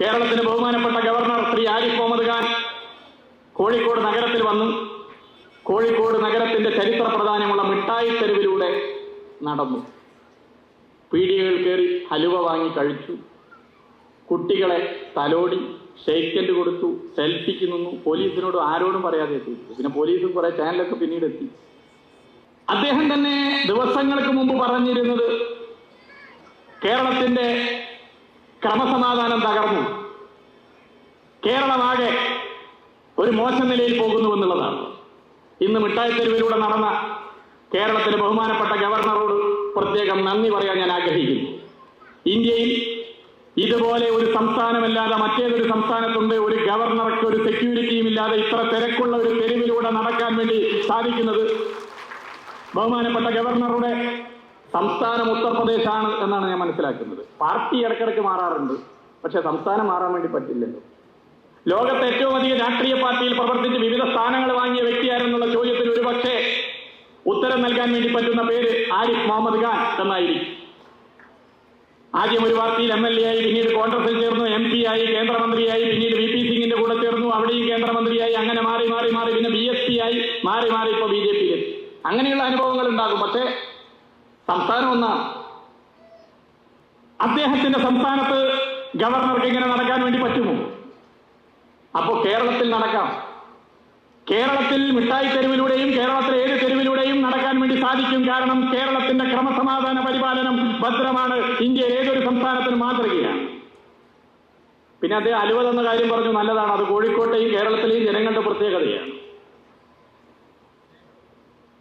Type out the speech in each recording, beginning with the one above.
കേരളത്തിന് ബഹുമാനപ്പെട്ട ഗവർണർ ശ്രീ ആരിഫ് മുഹമ്മദ് ഖാൻ കോഴിക്കോട് നഗരത്തിൽ വന്നു. കോഴിക്കോട് നഗരത്തിന്റെ ചരിത്ര പ്രധാനമുള്ള മിഠായി തെരുവിലൂടെ നടന്നു. പീടികകൾ കയറി ഹലുവ വാങ്ങി കഴിച്ചു. കുട്ടികളെ തലോടി ഷെയ്ക്കൻഡ് കൊടുത്തു സെൽഫിക്ക് നിന്നു. പോലീസിനോട് ആരോടും പറയാതെ എത്തി. പിന്നെ പോലീസും കുറെ ചാനലൊക്കെ പിന്നീട് എത്തി. അദ്ദേഹം തന്നെ ദിവസങ്ങൾക്ക് മുമ്പ് പറഞ്ഞിരുന്നത് കേരളത്തിന്റെ ക്രമസമാധാനം തകർന്നു. കേരളമാകെ ഒരു മോശം നിലയിൽ പോകുന്നു എന്നുള്ളതാണ്. ഇന്ന് മിഠായി തെരുവിലൂടെ നടന്ന കേരളത്തിലെ ബഹുമാനപ്പെട്ട ഗവർണറോട് പ്രത്യേകം നന്ദി പറയാൻ ഞാൻ ആഗ്രഹിക്കുന്നു. ഇന്ത്യയിൽ ഇതുപോലെ ഒരു സംസ്ഥാനമല്ലാതെ മറ്റേതൊരു സംസ്ഥാനത്തുണ്ട് ഒരു ഗവർണർക്ക് ഒരു സെക്യൂരിറ്റിയും ഇല്ലാതെ ഇത്ര തിരക്കുള്ള ഒരു തെരുവിലൂടെ നടക്കാൻ വേണ്ടി സാധിക്കുന്നത് ബഹുമാനപ്പെട്ട ഗവർണറുടെ സംസ്ഥാനം ഉത്തർപ്രദേശാണ് എന്നാണ് ഞാൻ മനസ്സിലാക്കുന്നത്. പാർട്ടി ഇടക്കിടക്ക് മാറാറുണ്ട്. പക്ഷെ സംസ്ഥാനം മാറാൻ വേണ്ടി പറ്റില്ലല്ലോ. ലോകത്തെ ഏറ്റവും അധികം രാഷ്ട്രീയ പാർട്ടിയിൽ പ്രവർത്തിച്ച് വിവിധ സ്ഥാനങ്ങൾ വാങ്ങിയ വ്യക്തിയാരെന്നുള്ള ചോദ്യത്തിൽ ഒരുപക്ഷെ ഉത്തരം നൽകാൻ വേണ്ടി പറ്റുന്ന പേര് ആരിഫ് മുഹമ്മദ് ഖാൻ എന്നായിരിക്കും. ആദ്യം ഒരു പാർട്ടിയിൽ എം എൽ എ ആയി പിന്നീട് കോൺഗ്രസിൽ ചേർന്നു എം പി ആയി കേന്ദ്രമന്ത്രിയായി പിന്നീട് വി പി സിംഗിന്റെ കൂടെ ചേർന്നു അവിടെയും കേന്ദ്രമന്ത്രിയായി അങ്ങനെ മാറി മാറി മാറി പിന്നെ ബി എസ് പി ആയി മാറി മാറി ഇപ്പൊ ബി ജെ പിയിൽ അങ്ങനെയുള്ള അനുഭവങ്ങൾ ഉണ്ടാകും. പക്ഷേ സംസ്ഥാനം ഒന്നാണ് അദ്ദേഹത്തിന്റെ സംസ്ഥാനത്ത് ഗവർണർക്ക് ഇങ്ങനെ നടക്കാൻ വേണ്ടി പറ്റുമോ? അപ്പോൾ കേരളത്തിൽ നടക്കാം. കേരളത്തിൽ മിഠായി തെരുവിലൂടെയും കേരളത്തിലെ ഏത് തെരുവിലൂടെയും നടക്കാൻ വേണ്ടി സാധിക്കും. കാരണം കേരളത്തിന്റെ ക്രമസമാധാന പരിപാലനം ഭദ്രമാണ്. ഇന്ത്യയിൽ ഏതൊരു സംസ്ഥാനത്തിന് മാതൃകയാണ്. പിന്നെ അദ്ദേഹം അലുവ എന്ന കാര്യം പറഞ്ഞു നല്ലതാണ്. അത് കോഴിക്കോട്ടെയും കേരളത്തിലെയും ജനങ്ങളുടെ പ്രത്യേകതയാണ്.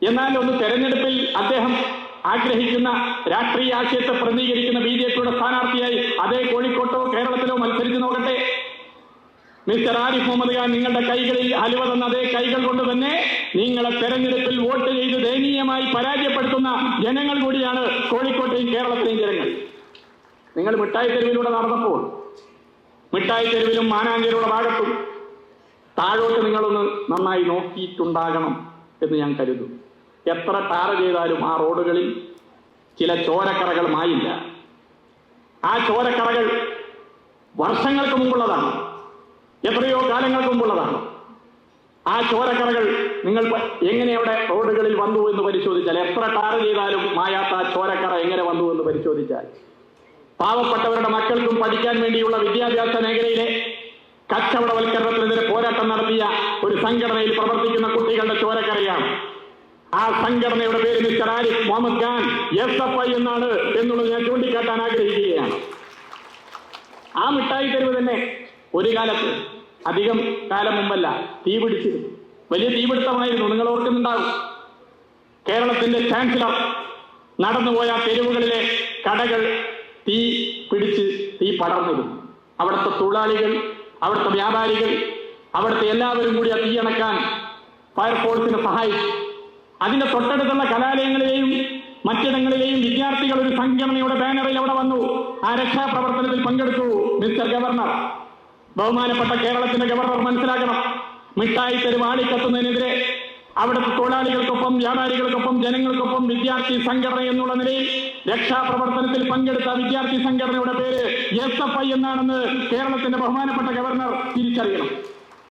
എന്നാൽ ഒന്ന് തെരഞ്ഞെടുപ്പിൽ അദ്ദേഹം ആഗ്രഹിക്കുന്ന രാഷ്ട്രീയ ആശയത്തെ പ്രതിനിധീകരിക്കുന്ന ബി ജെ പിയുടെ സ്ഥാനാർത്ഥിയായി അതേ കോഴിക്കോട്ടോ കേരളത്തിലോ മത്സരിച്ചു നോക്കട്ടെ. മിസ്റ്റർ ആരിഫ് മുഹമ്മദ് ഖാൻ നിങ്ങളുടെ കൈകളിൽ അലുവ തന്ന അതേ കൈകൾ കൊണ്ട് തന്നെ നിങ്ങളെ തെരഞ്ഞെടുപ്പിൽ വോട്ട് ചെയ്ത് ദയനീയമായി പരാജയപ്പെടുത്തുന്ന ജനങ്ങൾ കൂടിയാണ് കോഴിക്കോട്ടെയും കേരളത്തിലെയും ജനങ്ങൾ. നിങ്ങൾ മിഠായി തെരുവിലൂടെ നടന്നപ്പോൾ മിഠായി തെരുവിലും മാനാഞ്ചേരിയുടെ ഭാഗത്തും താഴോട്ട് നിങ്ങളൊന്ന് നന്നായി നോക്കിയിട്ടുണ്ടാകണം എന്ന് ഞാൻ കരുതുന്നു. എത്ര ടാർ ചെയ്താലും ആ റോഡുകളിൽ ചില ചോരക്കറകൾ മായില്ല. ആ ചോരക്കറകൾ വർഷങ്ങൾക്ക് മുമ്പുള്ളതാണ്. എത്രയോ കാലങ്ങൾക്ക് മുമ്പുള്ളതാണ്. ആ ചോരക്കറകൾ നിങ്ങൾ എങ്ങനെയവിടെ റോഡുകളിൽ വന്നു എന്ന് പരിശോധിച്ചാൽ എത്ര ടാർ ചെയ്താലും മായാത്ത ആ ചോരക്കറ എങ്ങനെ വന്നു എന്ന് പരിശോധിച്ചാൽ പാവപ്പെട്ടവരുടെ മക്കൾക്കും പഠിക്കാൻ വേണ്ടിയുള്ള വിദ്യാഭ്യാസ മേഖലയിലെ കച്ചവടവൽക്കരണത്തിനെതിരെ പോരാട്ടം നടത്തിയ ഒരു സംഘടനയിൽ പ്രവർത്തിക്കുന്ന കുട്ടികളുടെ ചോരക്കറയാണ്. ആ സംഘടനയുടെ പേര് mister Arif Muhammad Khan S F I എന്നാണ് എന്നുള്ളത് ഞാൻ ചൂണ്ടിക്കാട്ടാൻ ആഗ്രഹിക്കുകയാണ്. ആ മിഠായി തെരുവ് തന്നെ ഒരു കാലത്ത് അധികം കാലം മുമ്പല്ല തീ പിടിച്ചിരുന്നു വലിയ തീപിടുത്തമായിരുന്നു നിങ്ങൾ ഓർക്കുന്നുണ്ടാവും. കേരളത്തിന്റെ ചാൻസലർ നടന്നുപോയ തെരുവുകളിലെ കടകൾ തീ പിടിച്ച് തീ പടർന്നിരുന്നു. അവിടുത്തെ തൊഴിലാളികൾ അവിടുത്തെ വ്യാപാരികൾ അവിടുത്തെ എല്ലാവരും കൂടി ആ തീയണക്കാൻ ഫയർഫോഴ്സിനെ സഹായിച്ചു. അതിന്റെ തൊട്ടടുത്തുള്ള കലാലയങ്ങളിലെയും മറ്റിടങ്ങളിലെയും വിദ്യാർത്ഥികൾ ഒരു സംഘടനയുടെ ബാനറിൽ അവിടെ വന്നു. ആ രക്ഷാപ്രവർത്തനത്തിൽ പങ്കെടുത്തു മിസ്റ്റർ ഗവർണർ. ബഹുമാനപ്പെട്ട കേരളത്തിന്റെ ഗവർണർ മനസ്സിലാക്കണം. മിഠായി തെരുവ് ആളിക്കത്തുന്നതിനെതിരെ അവിടുത്തെ തൊഴിലാളികൾക്കൊപ്പം വ്യാപാരികൾക്കൊപ്പം ജനങ്ങൾക്കൊപ്പം വിദ്യാർത്ഥി സംഘടന എന്നുള്ള നിലയിൽ രക്ഷാപ്രവർത്തനത്തിൽ പങ്കെടുത്ത വിദ്യാർത്ഥി സംഘടനയുടെ പേര് എസ് എഫ് ഐ എന്നാണെന്ന് കേരളത്തിന്റെ ബഹുമാനപ്പെട്ട ഗവർണർ തിരിച്ചറിയണം.